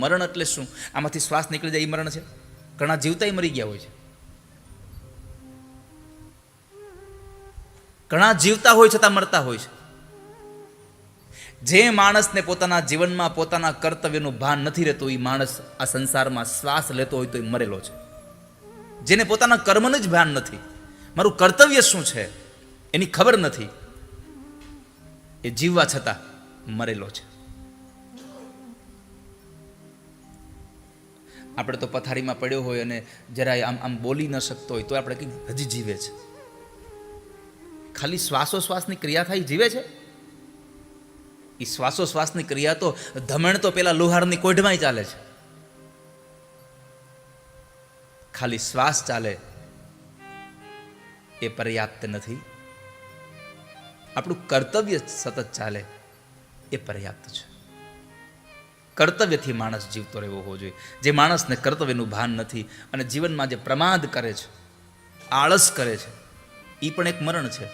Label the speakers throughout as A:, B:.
A: મરણ એટલે શું? આમાંથી શ્વાસ નીકળી જાય એ મરણ છે? ઘણા જીવતા મરી ગયા હોય છે. ઘણા જીવતા હોય છતાં મરતા હોય છે. જે માણસને પોતાના જીવનમાં પોતાના કર્તવ્યનું ભાન નથી રહેતું એ માણસ આ સંસારમાં શ્વાસ લેતો હોય તો એ મરેલો છે. જેને પોતાના કર્મનું જ ભાન નથી. મારું કર્તવ્ય શું છે? એની ખબર નથી. એ જીવવા છતાં મરેલો છે. આપણે તો પથારીમાં પડ્યો હોય અને જરાય આમ આમ બોલી ન શકતો હોય, તો આપણે કંઈક હજી જીવે છે. ખાલી શ્વાસોશ્વાસની ક્રિયા થાય, જીવે છે? એ શ્વાસોશ્વાસની ક્રિયા તો, ધમણ તો પેલા લુહારની કોઢમાંય ચાલે છે. ખાલી શ્વાસ ચાલે, એ પર્યાપ્ત નથી. આપણું કર્તવ્ય સતત ચાલે, એ પર્યાપ્ત છે. કર્તવ્યથી માણસ જીવતો રહેવો હોવો જોઈએ. જે માણસને કર્તવ્યનું ભાન નથી અને જીવનમાં જે પ્રમાદ કરે છે, આળસ કરે છે એ પણ એક મરણ છે.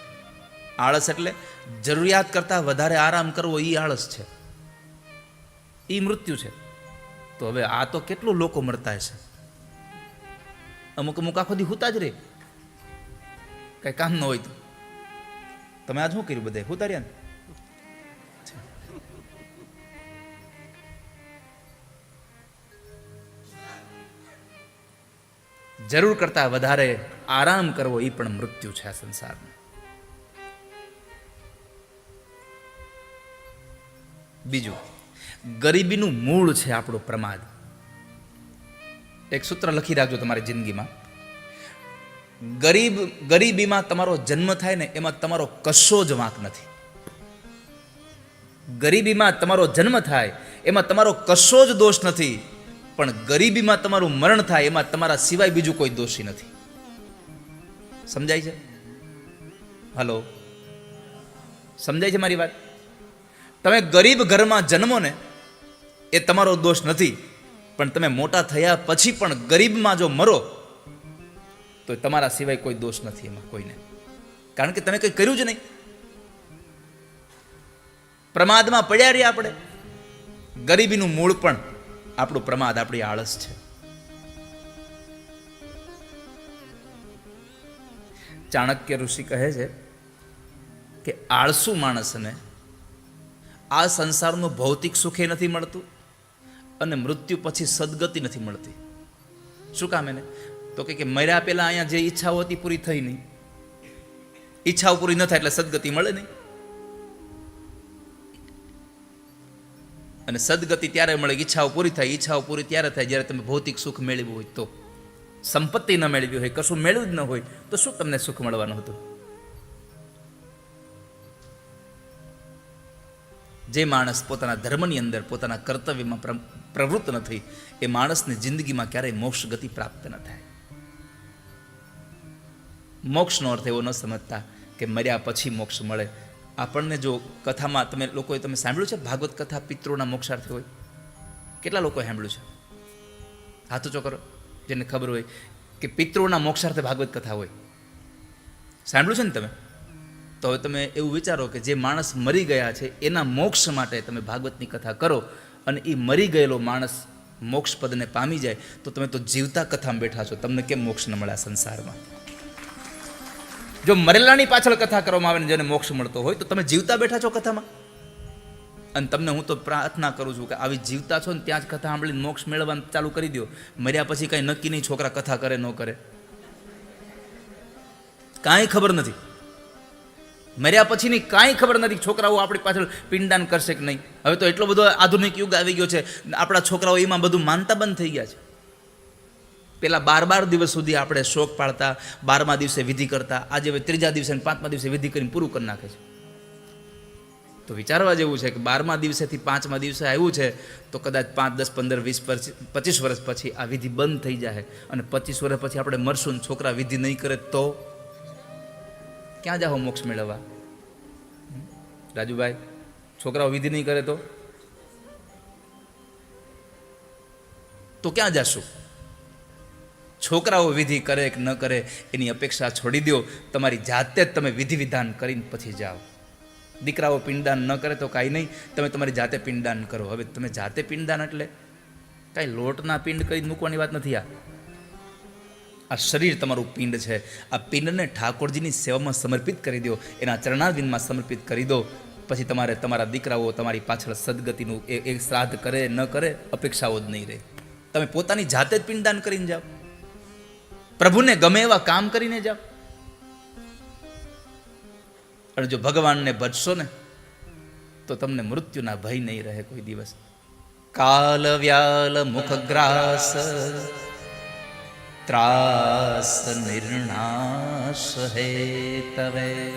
A: આળસ એટલે જરૂરિયાત કરતાં વધારે આરામ કરવો એ આળસ છે. એ મૃત્યુ છે. તો હવે આ તો કેટલું લોકો મળતા હશે? અમુક અમુક આખો દી હુતા જ રે. કઈ કામ ન હોય તો. તમે આજ શું કર્યું બધે હુતા રહ્યા ને? જરૂર કરતાં વધારે આરામ કરવો એ પણ મૃત્યુ છે આ સંસારનું બીજું, ગરીબીનું મૂળ છે આપણો પ્રમાદ. એક સૂત્ર લખી રાખજો તમારી જિંદગીમાં. ગરીબ, ગરીબીમાં તમારો જન્મ થાય ને એમાં તમારો કશો જ વાંક નથી. ગરીબીમાં તમારો જન્મ થાય, એમાં તમારો કશો જ દોષ નથી. પણ ગરીબીમાં તમારું મરણ થાય એમાં તમારા સિવાય બીજું કોઈ દોષી નથી. સમજાય છે? હલો? સમજાય છે મારી વાત? તમે ગરીબ ઘરમાં જન્મો ને, એ તમારો દોષ નથી, પણ તમે મોટા થયા પછી પણ ગરીબમાં જો મરો, તો તમારા સિવાય કોઈ દોષ નથી એમાં કોઈને. કારણ કે તમે કંઈ કર્યું જ નહીં. પ્રમાદમાં પડ્યા રહ્યા આપણે. ગરીબીનું મૂળ પણ આપણું પ્રમાદ આપણી આળસ છે. ચાણક્ય ઋષિ કહે છે કે આળસુ માણસને આ સંસારનું ભૌતિક સુખે નથી મળતું અને મૃત્યુ પછી સદગતિ નથી મળતી. શું કામ એને? તો કે મર્યા પહેલા અહીંયા જે ઈચ્છાઓ હતી પૂરી થઈ નહીં. ઈચ્છાઓ પૂરી ન થાય એટલે સદગતિ મળે નહીં. અને સદગતિ ત્યારે મળે, ઈચ્છાઓ પૂરી થાય, ઈચ્છાઓ પૂરી ત્યારે થાય જ્યારે તમે ભૌતિક સુખ મેળવ્યું હોય તો. સંપત્તિ ન મેળવી હોય, કશું મેળવ્યું જ ન હોય, તો શું તમને સુખ મળવાનું હતું? જે માણસ પોતાના ધર્મની અંદર, પોતાના કર્તવ્યમાં પ્ર- પ્રવૃત્ત નથી એ માણસની જિંદગીમાં ક્યારેય મોક્ષ ગતિ પ્રાપ્ત ન થાય. મોક્ષનો અર્થ એવો ન સમજતા કે મર્યા પછી મોક્ષ મળે આપણને જો કથામાં તમે લોકોએ તમે સાંભળ્યું છે? ભાગવત કથા પિતૃના મોક્ષાર્થી હોય. કેટલા લોકોએ સાંભળ્યું છે? હાથ ઊંચો કરો જેને ખબર હોય કે પિતૃના મોક્ષાર્થે ભાગવત કથા હોય. સાંભળ્યું છે ને તમે? તો હવે તમે એવું વિચારો કે જે માણસ મરી ગયા છે, એના મોક્ષ માટે તમે ભાગવતની કથા કરો અને એ મરી ગયેલો માણસ મોક્ષ પદને પામી જાય, તો તમે તો જીવતા કથામાં બેઠા છો. તમને કેમ મોક્ષ ન મળ્યા સંસારમાં? જો મરેલાની પાછળ કથા કરવામાં આવે ને જેને મોક્ષ મળતો હોય, તો તમે જીવતા બેઠા છો કથામાં? અને તમને હું તો પ્રાર્થના કરું છું કે આવી જીવતા છો ને ત્યાં જ કથા સાંભળીને મોક્ષ મેળવવાનું ચાલુ કરી દો મર્યા પછી કાંઈ નક્કી નહીં છોકરા કથા કરે, ન કરે. કાંઈ ખબર નથી. મર્યા પછીની કાંઈ ખબર નથી છોકરાઓ આપણી પાછળ પિંડદાન કરશે કે નહીં. હવે તો એટલો બધો આધુનિક યુગ આવી ગયો છે. આપણા છોકરાઓ એમાં બધું માનતા બંધ થઈ ગયા છે. પેલા બાર બાર દિવસ સુધી આપણે શોક પાડતા, બારમા દિવસે વિધિ કરતા, આજે હવે ત્રીજા દિવસે અને પાંચમા દિવસે વિધિ કરીને પૂરું કરી નાખે છે. તો વિચારવા જેવું છે કે બારમા દિવસેથી પાંચમા દિવસે આવ્યું છે, તો કદાચ પાંચ, દસ, પંદર, વીસ પચીસ વર્ષ પછી આ વિધિ બંધ થઈ જાય અને પચીસ વર્ષ પછી આપણે મરશું ને છોકરા વિધિ નહીં કરે તો? ક્યાં જાઓ મોક્ષ મેળવવા? રાજુભાઈ, છોકરાઓ વિધિ નહીં કરે તો? તો ક્યાં જાશું? છોકરાઓ વિધિ કરે કે ન કરે એની અપેક્ષા છોડી દો. તમારી જાતે જ તમે વિધિ વિધાન કરીને પછી જાઓ. દીકરાઓ પિંડદાન ન કરે તો કાંઈ નહીં. તમે તમારી જાતે પિંડદાન કરો. હવે તમે જાતે પિંડદાન એટલે કાંઈ લોટના પિંડ કરી મૂકવાની વાત નથી આ. આ શરીર તમારું પિંડ છે. આ પિંડને ઠાકોરજીની સેવામાં સમર્પિત કરી દો. એના ચરણારવિંદમાં સમર્પિત કરી દો. પછી તમારે તમારા દીકરાઓ તમારી પાછળ સદગતિનું એ શ્રાદ્ધ કરે, ન કરે, અપેક્ષાઓ જ નહીં રહે. તમે પોતાની જાતે જ પિંડદાન કરીને જાઓ. પ્રભુને ગમે એવા કામ કરીને જાઓ. અને જો ભગવાનને ભજશો ને, તો તમને મૃત્યુના ભય નહીં રહે કોઈ દિવસ. કાલ વ્યાલ મુખગ્રાસ ત્રાસ નિર્ણાશ હે તવે.